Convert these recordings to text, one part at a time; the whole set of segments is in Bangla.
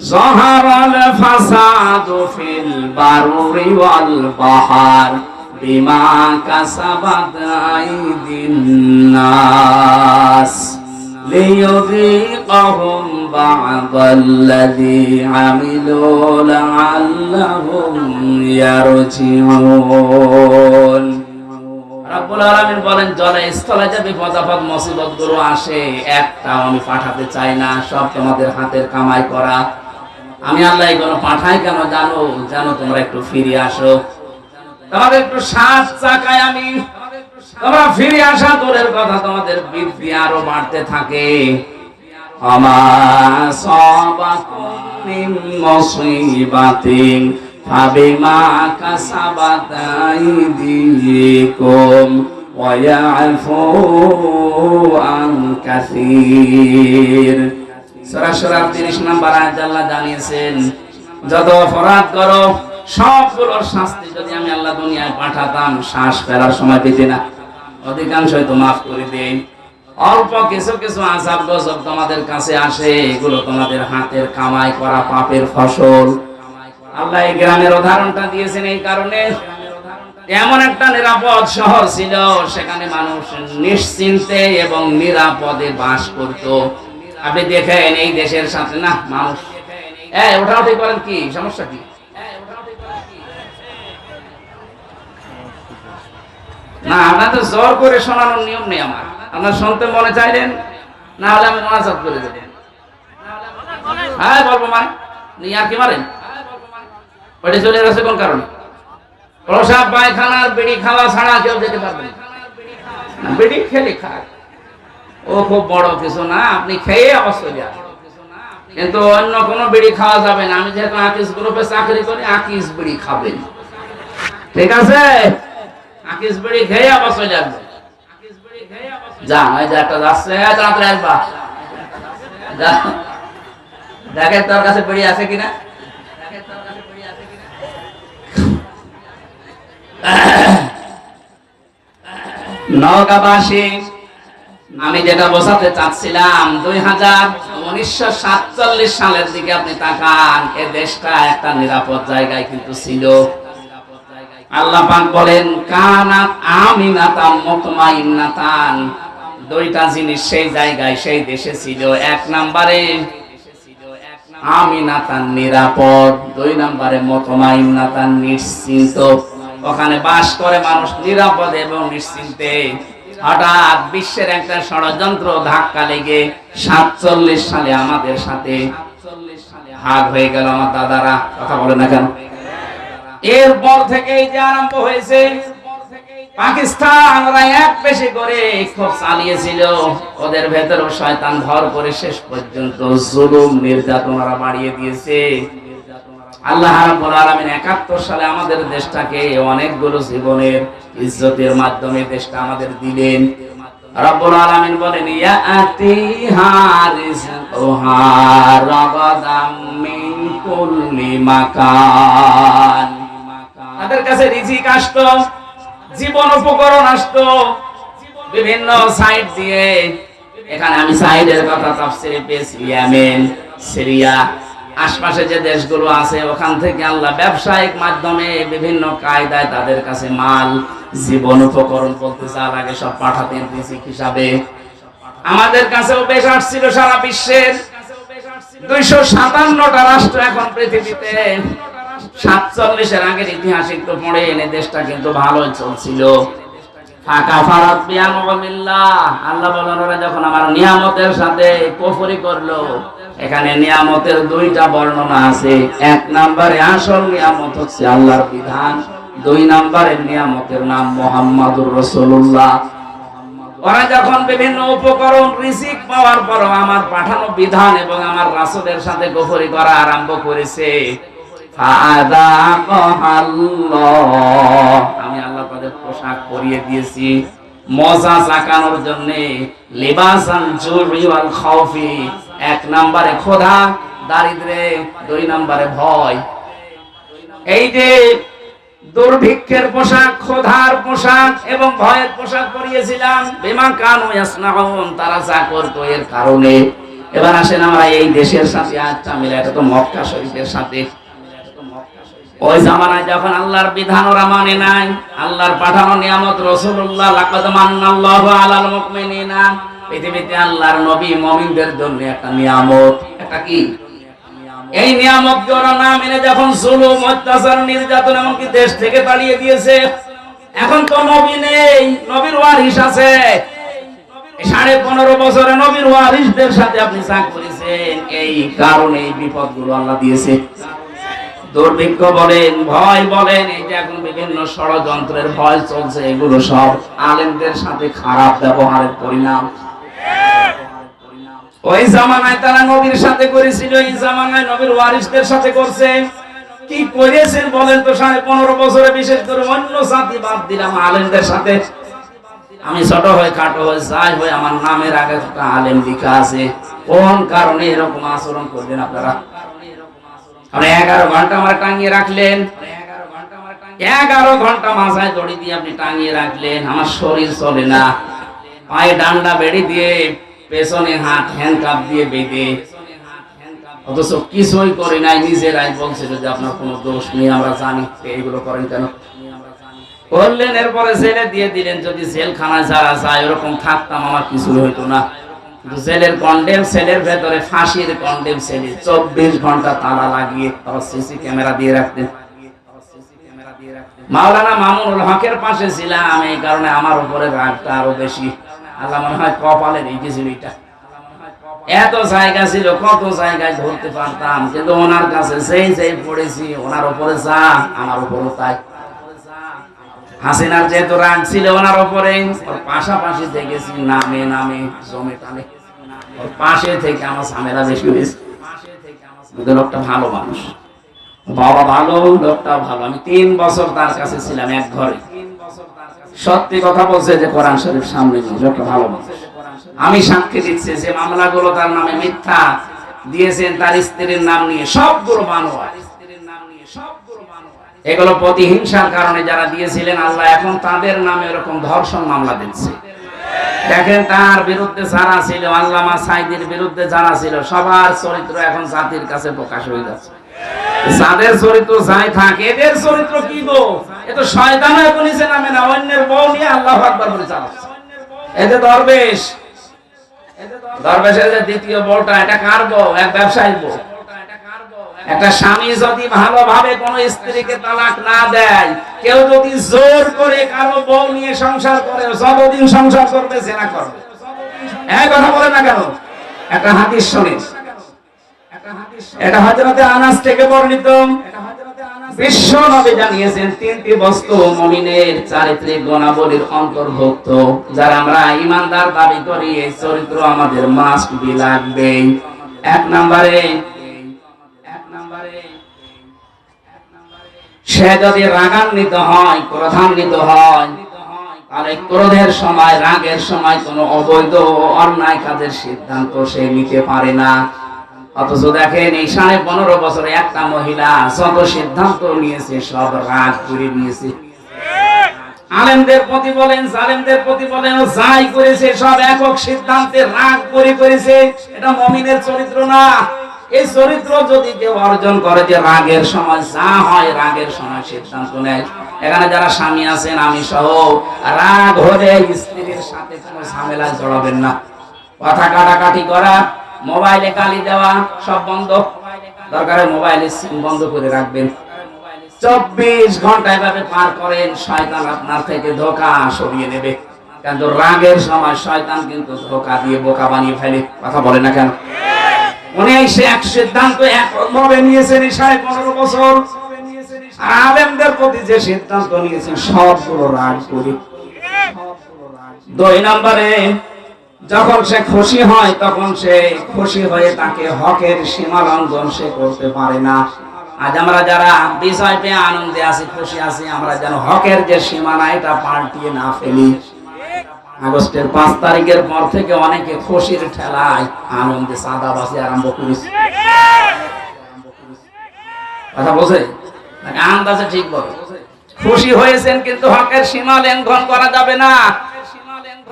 ظهر الفساد في البر والبحر بما كسبت أيدي الناس ليذيقهم بعض الذي عملوا لعلهم يرجعون. রব্বুল আলামিন বলেন, জলে স্থলে যে বিপদ আপদ আসে, একটাও আমি পাঠাতে চাই না, সব তোমাদের হাতের কামাই করা। আমি আল্লাহ এগুলো পাঠাই কেন জানো? জানো তোমরা একটু ফিরে আসো। তোমাদের একটু সাত চাকায় আমি, তোমরা ফিরে আসা দূরের কথা তোমাদের বৃদ্ধি আরও বাড়তে থাকে। আমা সাবাকুম মিন মুসিবাতিন ফাবিমা কাসাবাত আইদিকুম ওয়া ইয়াফু আন কাসীর। সূরা সূরা 30 নম্বর আয়াত আল্লাহ জানিয়েছেন, যত অপরাধ করো, সবগুলোর শাস্তি আমি আল্লাহ দুনিয়ায় পাঠাতাম, শ্বাস ফেরার সময় পেতে না। অধিকাংশই তো মাফ করে দেই অল্প কিছু কিছু আজাব গজব তোমাদের কাছে আসে, এগুলো তোমাদের হাতের কামাই করা পাপের ফসল। আল্লাহ এই গ্রামের উদাহরণটা দিয়েছেন এই কারণে। এমন একটা নিরাপদ শহর ছিল, সেখানে মানুষ নিশ্চিন্তে এবং নিরাপদে বাস করত। আপনি দেখেন এই দেশের সাথে, না, মানুষ। করেন কি? সমস্যা কি? না, আপনার জোর করে শোনানোর নিয়ম নেই আমার। আপনার শুনতে মনে চাইলেন? না হলে আমি মোনাজাত করে দেবেন হ্যাঁ বলব মা নিয়ে আর কি মারেন? ওইটা চলে গেছে কোন কারণে? প্রসাব পায়খানার বিড়ি খাওয়া ছাড়া কেউ যেতে পারবে না। বিড়ি খেলে খায়। ও খুব বড় কিছু না, আপনি খেয়ে অবশ্যই কিন্তু অন্য কোনো বিড়ি খাওয়া যাবে না। আমি যেহেতু আকিস গ্রুপে চাকরি করি, আকিস বিড়ি খাবেন ঠিক আছে? আকিস বিড়ি খেয়ে অবশ্যই যাবে। যা ওই যে একটা যাচ্ছে তাড়াতাড়ি আসবা। দেখেন তোর কাছে বিড়ি আছে কিনা? নওগাঁবাসী আমি যেটা বোঝাতে চাচ্ছিলাম, দুই হাজার উনিশশো সালের দিকে আপনি তাকান, এ দেশটা একটা নিরাপদ জায়গায় কিন্তু ছিল। আল্লাহ পাক বলেন দুইটা জিনিস সেই জায়গায়, সেই দেশে ছিল। এক নম্বরে আমিনাতান নিরাপদ, দুই নম্বরে মুতমাইন্নাতান নিশ্চিন্ত। ওখানে বাস করে মানুষ নিরাপদ এবং নিশ্চিন্তে হঠাৎ বিশ্বের একটা ষড়যন্ত্র ধাক্কা লেগে সাতচল্লিশ সালে আমাদের সাথে হয়ে গেল আমার দাদারা। কথা বলে না কেন? এরপর থেকেই যে আরম্ভ হয়েছে পাকিস্তান এক পেশে করে খুব চালিয়েছিল। ওদের ভেতরে শয়তান ঘর করে শেষ পর্যন্ত জুলুম, নির্যাতন বাড়িয়ে দিয়েছে। আল্লাহ রাব্বুল আলামিন 71 সালে আমাদের দেশটাকে অনেকগুলো জীবনের ইজ্জতের মাধ্যমে দেশটা আমাদের দিলেন। রব্বুল আলামিন বলেন, ইয়া আতি হারিজুহা রাগাদাম মিন কুল্লি মাকান। তাদের কাছে রিজিক আসতো, জীবন উপকরণ আসতো, বিভিন্ন সাইট দিয়ে। এখানে আমি সাইডের কথা তাফসিরে পেয়েছি, ইয়েমেন, সিরিয়া। আশপাশে যে দেশগুলো আছে, ওখান থেকে আল্লাহ ব্যবসায়িক মাধ্যমে বিভিন্ন কায়দায় তাদের কাছে মাল, জীবন উপকরণ বলতে যা লাগে সব পাঠাতেন রিজিক হিসাবে। আমাদের কাছেও বেশ আসছিল সারা বিশ্বের। দুইশো সাতান্নটা রাষ্ট্র এখন পৃথিবীতে। সাতচল্লিশের আগের ইতিহাস একটু পড়ে এনে দেশটা কিন্তু ভালোই চলছিল। আল্লাহ বলেন যখন আমার নিয়ামতের সাথে কুফরি করল এখানে নিয়ামতের দুইটা বর্ণনা আছে। এক নম্বরে আসল নিয়ামত হচ্ছে আল্লাহর বিধান, দুই নম্বরের নিয়ামতের নাম মোহাম্মদুর রসুল্লাহ ওরা যখন বিভিন্ন উপকরণ রিসিক পাওয়ার পর আমার পাঠানো বিধান এবং আমার রাসূলের সাথে গোফরি করা আরম্ভ করেছে। আমি আল্লাহ তাদের পোশাক পরিয়ে দিয়েছি। মজা চাকানোর জন্য লিবাসান এক নম্বরে খোদা, দারিদ্রে দুই নম্বরে ভয়। এই যে দুর্ভিক্ষের পোশাক ক্ষোধার পোশাক এবং ভয়ের পোশাক পরিয়েছিলাম, বিমা কানু ইয়াসনাউন, তারা যা করতো এর কারণে। এবার আসেন আমরা এই দেশের সাথে আচ্ছা মিলে এটা তো মক্কা শরীফের সাথে। ওই জামানায় যখন আল্লাহর বিধান ওরা মানে নাই, আল্লাহর পাঠানো নিয়ামত রসুল্লাহ লাকাদ মান্নাল্লাহু আলাল মুমিনিনা। পৃথিবীতে আল্লাহর নবী মুমিনদের জন্য একটা নিয়ামত। একটা কি? এই নিয়ামত ওরা না মেনে যখন জুলুম, অত্যাচার, নির্যাতন এমনকি দেশ থেকে তাড়িয়ে দিয়েছে এখন তো নবী নেই, নবীর ওয়ারিস আছে। সাড়ে পনেরো বছরে নবীর ওয়ারিসদের সাথে আপনি চাক করেছেন, এই কারণে এই বিপদগুলো আল্লাহ দিয়েছে। দুর্ভিক্ষ বলেন, ভয় বলেন এই যে এখন বিভিন্ন ষড়যন্ত্রের ভয় চলছে, এগুলো সব আলেমদের সাথে খারাপ ব্যবহারের পরিণাম। ওই জামানায় তারা নবীর সাথে করেছিল, এই জামানায় নবীর ওয়ারিসদের সাথে করছে। কি করেছেন বলেন তো, সাড়ে পনেরো বছরে বিশেষ করে অন্য জাতি বাদ দিলাম আলেমদের সাথে। আমি ছোট হয়ে খাটো হয়ে যাই হয়ে আমার নামের আগে একটা আলেম লিখা আছে। কোন কারণে এরকম আচরণ করলেন আপনারা? আপনি এগারো ঘণ্টা আমার টাঙিয়ে রাখলেন। এগারো ঘণ্টা মাথায় দড়ি দিয়ে আপনি টাঙিয়ে রাখলেন। আমার শরীর চলে না। পায়ে ডান্ডা বেড়ে দিয়ে পেছনে হাত হ্যান্ড কাপ দিয়ে বেঁধে। অথচ কিছুই করি নাই, নিজেরাই বলছিল যে আপনার কোনো দোষ নেই, আমরা জানি এইগুলো করেন কেন। করলেন এরপরে জেলে দিয়ে দিলেন, যদি জেলখানায় যারা যায়, ওরকম থাকতাম, আমার কিছু হইতো না। জেলের কন্ডেম সেলের ভেতরে, ফাঁসির কন্ডেম সেলে চব্বিশ ঘণ্টা তালা লাগিয়ে আবার সিসি ক্যামেরা দিয়ে রাখতেন। মাওলানা মামুনুল হকের পাশে ছিলাম, এই কারণে আমার উপরে রাগটা আরও বেশি। আল্লাহ মনে হয় কপালে রেখেছিল এটা এত জায়গা ছিল, কত জায়গায় ধরতে পারতাম, কিন্তু ওনার কাছে সেই সেই পড়েছি, ওনার উপরে যা আমার উপরও তাই। হাসিনার যেহেতু রাগ ছিল ওনার উপরে ওর পাশাপাশি দেখেছি নামে নামে, জমে টানে। ওর পাশে থেকে আমার ঝামেলা বেশি হয়েছে। লোকটা ভালো মানুষ। বাবা ভালো লোকটা ভালো। আমি তিন বছর তার কাছে ছিলাম এক ঘরে। সত্যি কথা বলছে যে কোরআন শরীফ সামনে ভালো আমি সাক্ষী দিচ্ছি যে মামলাগুলো তার নামে মিথ্যা দিয়েছেন, তার স্ত্রীর নাম নিয়ে সবগুলো বানোয়া এগুলো প্রতিহিংসার কারণে যারা দিয়েছিলেন আল্লাহ, এখন তাদের নামে এরকম ধর্ষণ মামলা দিচ্ছে। দেখেন, তার বিরুদ্ধে যারা ছিল, আল্লামা সাইদির বিরুদ্ধে যারা ছিল, সবার চরিত্র এখন জাতির কাছে প্রকাশ হয়ে যাচ্ছে। যাদের চরিত্র যাই থাকে, এদের চরিত্র কি গো? হয়ে নামে না, অন্যের বউ নিয়ে আল্লাহ আকবার বলে চালাচ্ছে দরবেশ দরবেশের যে দ্বিতীয় এটা কার বউ? এক ব্যবসায়ী বউ। একটা স্বামী যদি ভালোভাবে কোন স্ত্রীকে তালাক না দেয়, কেউ যদি জোর করে কারও বউ নিয়ে সংসার করে, যতদিন সংসার করবে জেনা করবে। এক কথা বলে না কেন? একটা হাদিস এটা হযরতে আনাস থেকে বর্ণিত। বিশ্ব নবী জানিয়েছেন তিনটি বস্তু মুমিনের চারিত্রিক গুণাবলীর অন্তর্ভুক্ত যারা আমরা ইমানদার দাবি করি এই চরিত্র আমাদের মাস্ট বি লাগবে। এক নম্বরে এক নম্বরে সে যদি রাগান্বিত হয় ক্রোধান্বিত হয় তাহলে ক্রোধের সময় রাগের সময় কোনো অবৈধ অন্যায় কাজের সিদ্ধান্ত সে নিতে পারে না। অথচ দেখেন এই সাড়ে পনেরো বছরে একটা মহিলা যত সিদ্ধান্ত নিয়েছে, সব রাগ করে নিয়েছে। আলেমদের প্রতি বলেন প্রতি বলেন যাই করেছে, সব একক সিদ্ধান্তে রাগ করে করেছে। এটা মমিনের চরিত্র না। এই চরিত্র যদি কেউ অর্জন করে যে রাগের সময় যা হয়, রাগের সময় সিদ্ধান্ত নেয়। এখানে যারা স্বামী আছেন, আমি সহ, রাগ হলে স্ত্রীর সাথে কোনো ঝামেলায় জড়াবেন না। কথা কাটাকাটি করা মোবাইলে গালি দেওয়া সব বন্ধ। দরকারে মোবাইলে সিম বন্ধ করে রাখবেন। চব্বিশ ঘণ্টা এভাবে পার করেন, শয়তান আপনার থেকে ধোকা সরিয়ে নেবে। কিন্তু রাগের সময় শয়তান কিন্তু ধোকা দিয়ে বোকা বানিয়ে ফেলে। কথা বলে না কেন? উনি সে এক সিদ্ধান্ত একভাবে নিয়েছেন সাড়ে পনেরো বছর। আলেমদের প্রতি যে সিদ্ধান্ত নিয়েছেন, সবগুলো রাগ করে। দুই নম্বরে যখন সে খুশি হয়, তখন সে খুশি হয়ে তাকে হকের সীমা লঙ্ঘন সে করতে পারে না। আজ আমরা যারা বিষয় পেয়ে আনন্দে আছি, খুশি আছি, আমরা যেন হকের যে সীমানা এটা পাল্টিয়ে না ফেলি। আগস্টের পাঁচ তারিখের পর থেকে অনেকে খুশির ঠেলায় আনন্দে সাদাবাসি আরম্ভ করেছে। কথা বোঝে নাকি আন্দাজে ঠিক বলে। খুশি হয়েছেন, কিন্তু হকের সীমা লঙ্ঘন করা যাবে না।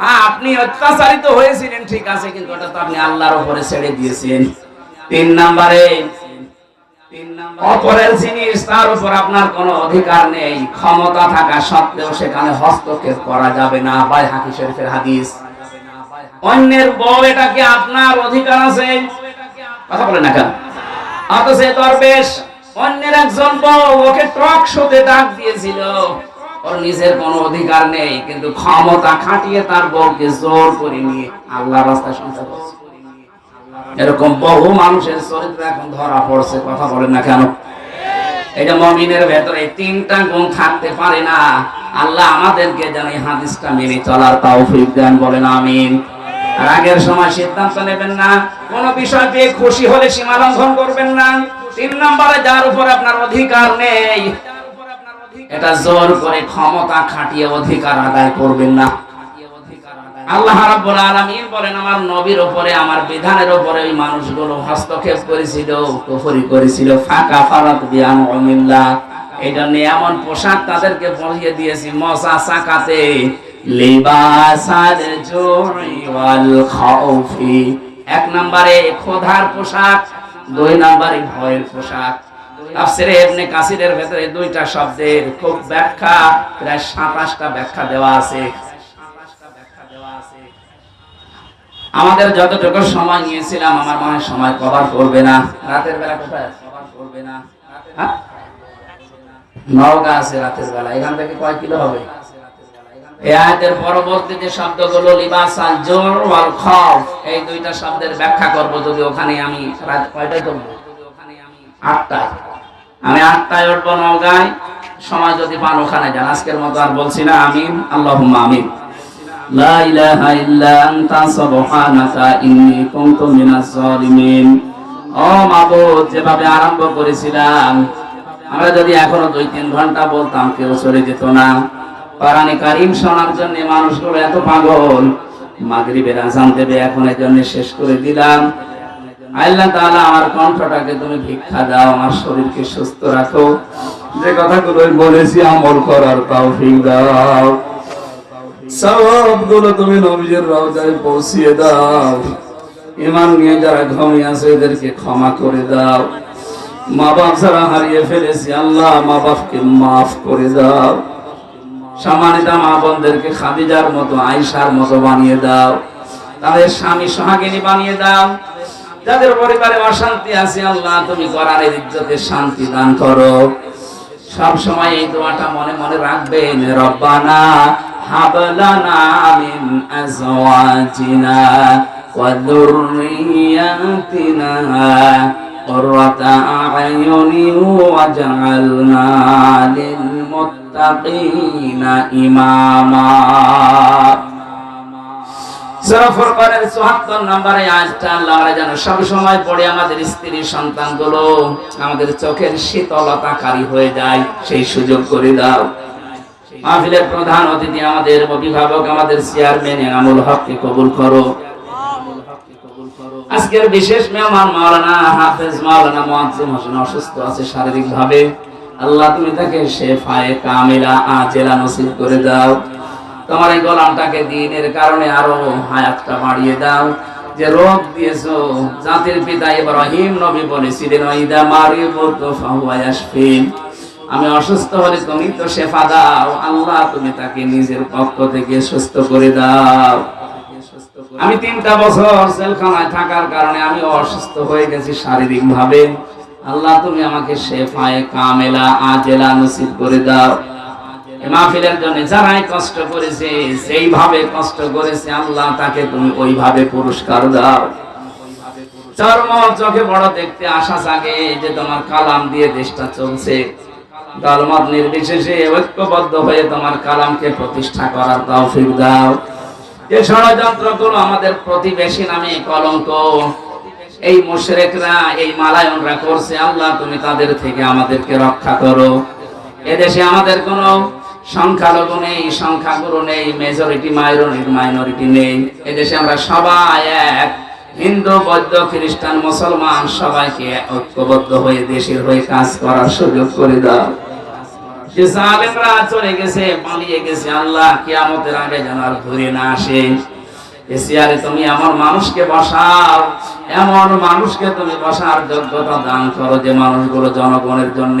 হ্যাঁ আপনি অত্যাচারিত হয়েছিলেন, ঠিক আছে, কিন্তু ওটা তো আপনি আল্লাহর উপরে ছেড়ে দিয়েছেন। তিন নাম্বারে আপনার কোনো অধিকার নেই। ক্ষমতা থাকা সত্ত্বেও সেখানে হস্তক্ষেপ করা যাবে না, বাই হাকি শরীফের হাদিস। অন্যের বউ, এটা কি আপনার অধিকার আছে? কথা বলে না কেন? অথচ দরবেশ, অন্যের একজন বউ, ওকে টক শোতে ডাক দিয়েছিল। ওর নিজের কোনো অধিকার নেই, কিন্তু ক্ষমতা খাটিয়ে তার বউকে জোর করে নিয়ে আল্লাহ রাস্তায় সংসার এরকম বহু মানুষের চরিত্র এখন ধরা পড়ছে, কথা না কেন? এটা মমিনের ভেতরে তিনটা গুণ থাকতে পারে না, আল্লাহ আমাদেরকে যেন এই হাদিসটা মেনে চলার তৌফিক দেন, বলেন আমিন। আগের সময় সিদ্ধান্ত নেবেন না, কোন বিষয় পেয়ে খুশি হলে সীমা লঙ্ঘন করবেন না। তিন নম্বরে, যার উপর আপনার অধিকার নেই এটা জোর করে ক্ষমতা খাটিয়ে অধিকার আদায় করবেন না। আল্লাহ রাব্বুল আলামিন বলেন, আমার নবীর উপরে, আমার বিধানের উপরে ওই মানুষগুলো হস্তক্ষেপ করেছিল, কুফরি করেছিল। ফাঁকা ফারাত বিয়ান উমিল্লাহ এই জন্য পোশাক তাদেরকে পরিয়ে দিয়েছি, মশা সাকাতে লিবাসাল জুই ওয়াল খাউফি। এক নম্বরে খোদার পোশাক, দুই নম্বরে ভয়ের পোশাক। তাফসিরে ইবনে কাসিরের ভেতরে দুইটা শব্দের খুব ব্যাখ্যা, প্রায় সাতাশটা ব্যাখ্যা দেওয়া আছে। আমাদের যতটুকু সময় নিয়েছিলাম, আমার মনে সময় কভার করবে না। রাতের বেলা কোথায়? করবে না। হ্যাঁ? নওগাঁ আছে রাতের বেলা। এখান থেকে কয় কিলো হবে? পরবর্তী যে শব্দগুলো, লিবাস জোর ওয়াল এই দুইটা শব্দের ব্যাখ্যা করব যদি ওখানে আমি রাত কয়টায় করব? আটটায়। আমি উঠবো নওগাঁয়। সময় যদি পান ওখানে যান, আজকের মতো আর বলছি না, আমিন, আল্লাহুম্মা আমিন। যেভাবে আরম্ভ করেছিলাম, আমরা যদি এখনও দুই তিন ঘণ্টা বলতাম, কেউ চলে যেত না। কোরআনে কারিম শোনার জন্য মানুষগুলো এত পাগল। মাগরিবের আজান দেবে, এখন এর জন্য শেষ করে দিলাম। আল্লাহ তাআলা আমার কণ্ঠটাকে তুমি ভিক্ষা দাও, আমার শরীরকে সুস্থ রাখো। যে কথাগুলো বলেছি আমল করার তৌফিক দাও। সবগুলো তুমি নবীজের রওজায় পৌঁছিয়ে দাও। ইমান নিয়ে যারা ঘুমিয়ে আছে, এদেরকে ক্ষমা করে দাও। মা বাপ যারা হারিয়ে ফেলেছি, আল্লাহ মা বাপকে মাফ করে দাও। সম্মানিতা মা বোনদেরকে খাদিজার মতো আয়সার মতো বানিয়ে দাও। তাদের স্বামী সোহাগিনী বানিয়ে দাও। যাদের পরিবারে অশান্তি আছে আল্লাহ তুমি কোরআনের ইজ্জতে শান্তি দান করো সব সময় এই দোয়াটা মনে মনে রাখবেন রব্বানা হাবলানা মিন আজওয়াজিনা ওয়া যুররিয়াতিনা قرة أعين واجعلنا للمتقين إماما সূরা ফুরকানের 74 নম্বরে যেন পড়ে আমাদের স্ত্রী সন্তানগুলো, আমাদের চোখের হয়ে যায়, সেই সুযোগ করে দাও। মাহফিলের প্রধান অতিথি আমাদের অভিভাবক, আমাদের চেয়ারম্যান, এনামুল হককে কবুল করো। আজকের বিশেষ মেহমান মাওলানা হাফেজ মাওলানা হোসেন অসুস্থ আছে শারীরিক ভাবে আল্লাহ তুমি তাকে শেফায়ে কামিলা, আজেলা নসিব করে দাও। তোমার এই গোলামটাকে দিনের কারণে আরও হায়াতটা বাড়িয়ে দাও। যে রোগ দিয়েছ, জাতির পিতা ইব্রাহিম নবী বলেছিলেন ইদা মারিবতু ফাহুয়া ইয়াশফিন। আমি অসুস্থ হলে তুমি তো শেফা দাও। আল্লাহ, তুমি তাকে নিজের পক্ষ থেকে সুস্থ করে দাও। আমি তিনটা বছর জেলখানায় থাকার কারণে আমি অসুস্থ হয়ে গেছি শারীরিক ভাবে আল্লাহ, তুমি আমাকে শেফায়ে কামেলা, আজেলা নসিব করে দাও। মাহফিলের জন্য যারাই কষ্ট করেছে সেইভাবে কষ্ট করেছে, আল্লাহ তাকে তুমি ওইভাবে পুরস্কার দাও। চর্ম চোখে বড় দেখতে যে তোমার কালাম দিয়ে দেশটা চলছে। দলমত নির্বিশেষে ঐক্যবদ্ধ হয়ে তোমার কালামকে প্রতিষ্ঠা করার দাও। যে আমাদের প্রতিবেশী নামে কলঙ্ক। এই মুশরিকরা, এই মালায়নরা করছে, আল্লাহ তুমি তাদের থেকে আমাদেরকে রক্ষা করো। এদেশে আমাদের কোনো সংখ্যালঘু নেই, সংখ্যাগুরু নেই মেজরিটি মাইনরিটি মাইনরিটি নেই। এদেশে আমরা সবাই এক। হিন্দু, বৌদ্ধ, খ্রিস্টান, মুসলমান, সবাইকে ঐক্যবদ্ধ হয়ে দেশের হয়ে কাজ করার সুযোগ করে দাও। যে জালেমরা চলে গেছে, পালিয়ে গেছে, আল্লাহ কিয়ামতের আগে যেন আর ঘুরে না আসে। এসিয়ারে তুমি আমার মানুষকে বসাও, এমন মানুষকে তুমি বসার যোগ্যতা দান করো যে মানুষগুলো জনগণের জন্য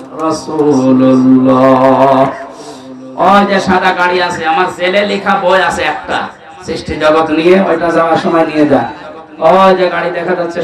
যে সাদা গাড়ি আছে, আমার লেখা বই আছে একটা। সৃষ্টি জগৎ নিয়ে ওইটা যাওয়ার সময় নিয়ে যা ও যে গাড়ি দেখা যাচ্ছে